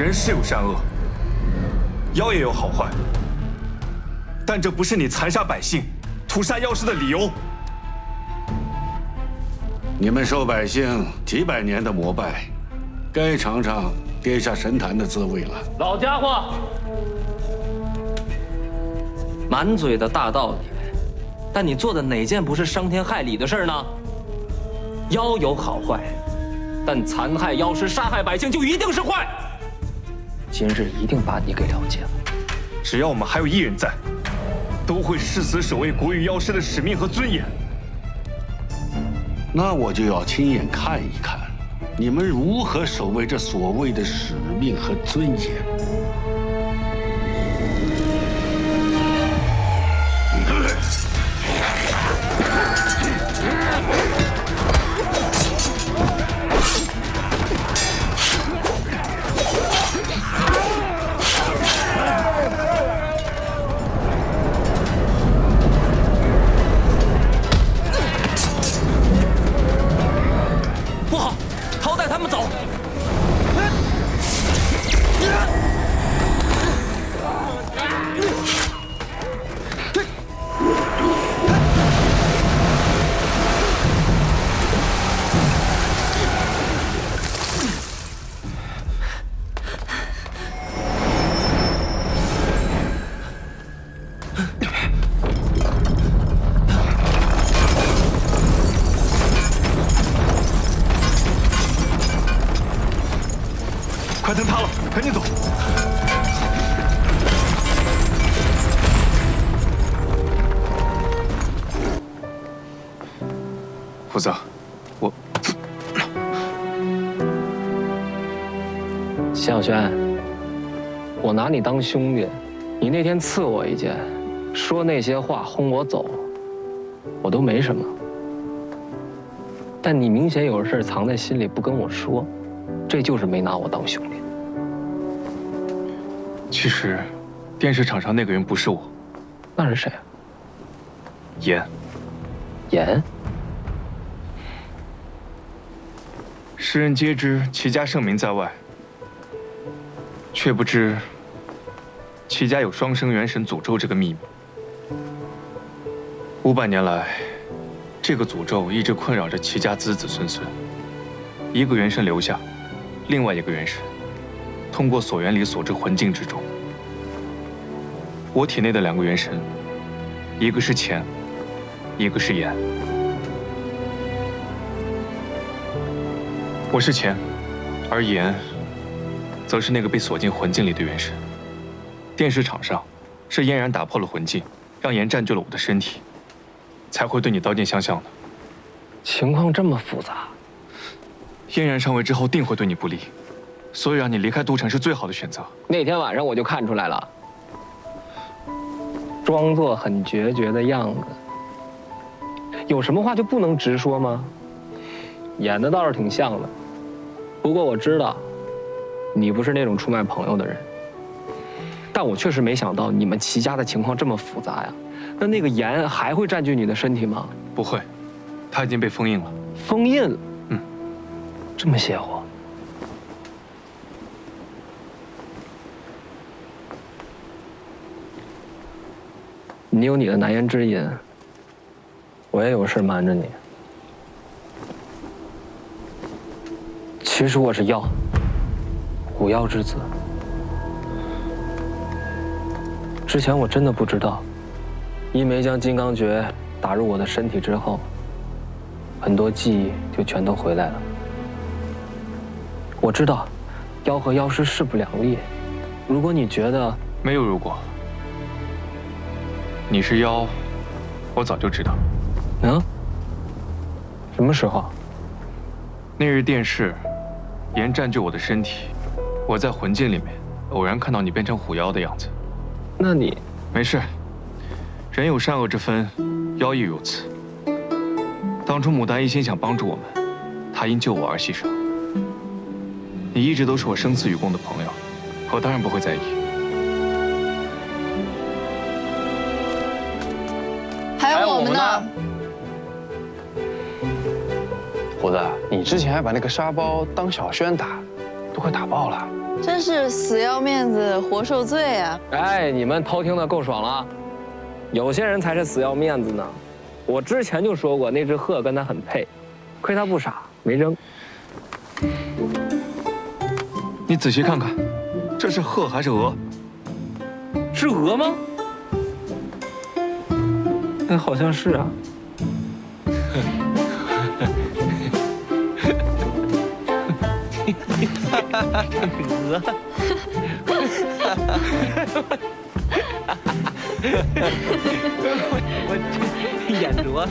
人是有善恶，妖也有好坏，但这不是你残杀百姓、屠杀妖师的理由。你们受百姓几百年的膜拜，该尝尝跌下神坛的滋味了。老家伙，满嘴的大道理，但你做的哪件不是伤天害理的事呢？妖有好坏，但残害妖师、杀害百姓就一定是坏。今日一定把你给了结了。只要我们还有一人在，都会誓死守卫国与妖师的使命和尊严。那我就要亲眼看一看，你们如何守卫这所谓的使命和尊严。虎子，我谢小轩，我拿你当兄弟，你那天刺我一剑，说那些话轰我走，我都没什么。但你明显有事藏在心里不跟我说，这就是没拿我当兄弟。其实，电视场上那个人不是我，那是谁啊？严。严。世人皆知齐家盛名在外，却不知齐家有双生元神诅咒这个秘密。五百年来，这个诅咒一直困扰着齐家子子孙孙。一个元神留下，另外一个元神。通过锁元里锁至魂境之中。我体内的两个元神，一个是乾，一个是炎。我是钱，而炎，则是那个被锁进魂境里的元神。电视场上，是嫣然打破了魂境，让炎占据了我的身体，才会对你刀剑相向的。情况这么复杂，嫣然上位之后定会对你不利。所以让你离开都城是最好的选择。那天晚上我就看出来了，装作很决绝的样子，有什么话就不能直说吗？演的倒是挺像的。不过我知道，你不是那种出卖朋友的人。但我确实没想到你们齐家的情况这么复杂呀。那那个盐还会占据你的身体吗？不会，它已经被封印了。封印了？嗯，这么邪乎。你有你的难言之隐，我也有事瞒着你。其实我是妖，虎妖之子。之前我真的不知道，一枚将金刚诀打入我的身体之后，很多记忆就全都回来了。我知道，妖和妖师势不两立。如果你觉得没有如果。你是妖，我早就知道。嗯？什么时候？那日电视，炎占据我的身体，我在魂境里面偶然看到你变成虎妖的样子。那你没事。人有善恶之分，妖亦如此。当初牡丹一心想帮助我们，她因救我而牺牲。你一直都是我生死与共的朋友，我当然不会在意。还有我们呢，虎子，你之前还把那个沙包当小轩打，都快打爆了。真是死要面子活受罪啊！哎，你们偷听的够爽了，有些人才是死要面子呢。我之前就说过，那只鹤跟他很配，亏他不傻，没扔。你仔细看看，这是鹤还是鹅？是鹅吗？哎好像是啊。鹅。我眼拙。